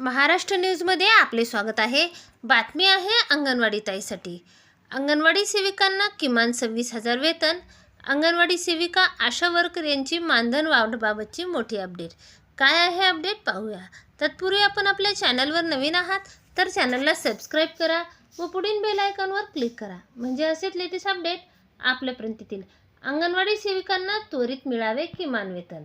महाराष्ट्र न्यूजमध्ये आपले स्वागत आहे. बातमी आहे अंगणवाडी ताईसाठी. अंगणवाडी सेविकांना किमान सव्वीस हजार वेतन. अंगणवाडी सेविका आशा वर्कर यांची मानधन वाढबाबतची मोठी अपडेट. काय आहे अपडेट पाहूया. तत्पूर्वी आपण आपल्या चॅनलवर नवीन आहात तर चॅनलला सबस्क्राईब करा व पुढील बेल आयकॉनवर क्लिक करा. म्हणजे असेच लेटेस्ट अपडेट आपल्यापर्यंत येतील अंगणवाडी सेविकांना त्वरित मिळावे किमान वेतन.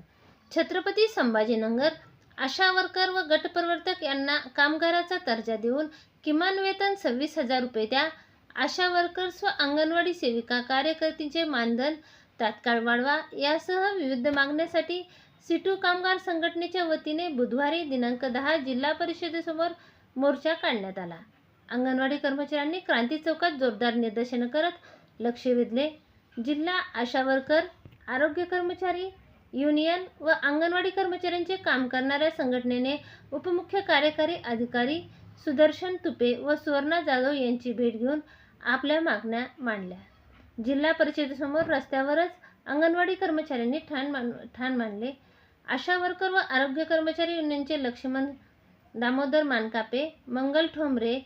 छत्रपती संभाजीनगर आशा वर्कर व गटप्रवर्तक यांना कामगाराचा दर्जा देऊन किमान वेतन सव्वीस हजार रुपये द्या. आशा वर्कर्स व अंगणवाडी सेविका कार्यकर्तींचे मानधन तात्काळ वाढवा. यासह विविध मागण्यासाठी सिटू कामगार संघटनेच्या वतीने बुधवारी दिनांक दहा जिल्हा परिषदेसमोर मोर्चा काढण्यात आला. अंगणवाडी कर्मचाऱ्यांनी क्रांती चौकात जोरदार निदर्शनं करत लक्ष वेधले. जिल्हा आशा वर्कर आरोग्य कर्मचारी युनियन व अंगणवाडी कर्मचाऱ्यांचे काम करणाऱ्या संघटनेने उपमुख्य कार्यकारी अधिकारी सुदर्शन तुपे व सुवर्णा जाधव यांची भेट घेऊन आपल्या मागण्या मांडल्या. जिल्हा परिषदेसमोर रस्त्यावरच अंगणवाडी कर्मचाऱ्यांनी ठाण मान ठाण मांडले. आशा वर्कर व आरोग्य कर्मचारी युनियनचे लक्ष्मण दामोदर मानकापे मंगल ठोंबरे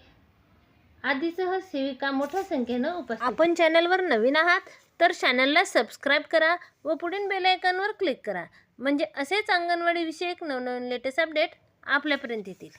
आदीसह सेविका मोठ्या संख्येनं उपस्थित. आपण चॅनलवर नवीन आहात तर चॅनलला सबस्क्राईब करा व पुढील बेलायकनवर क्लिक करा. म्हणजे असेच अंगणवाडी विषयक नवनवीन लेटेस्ट अपडेट आपल्यापर्यंत येतील.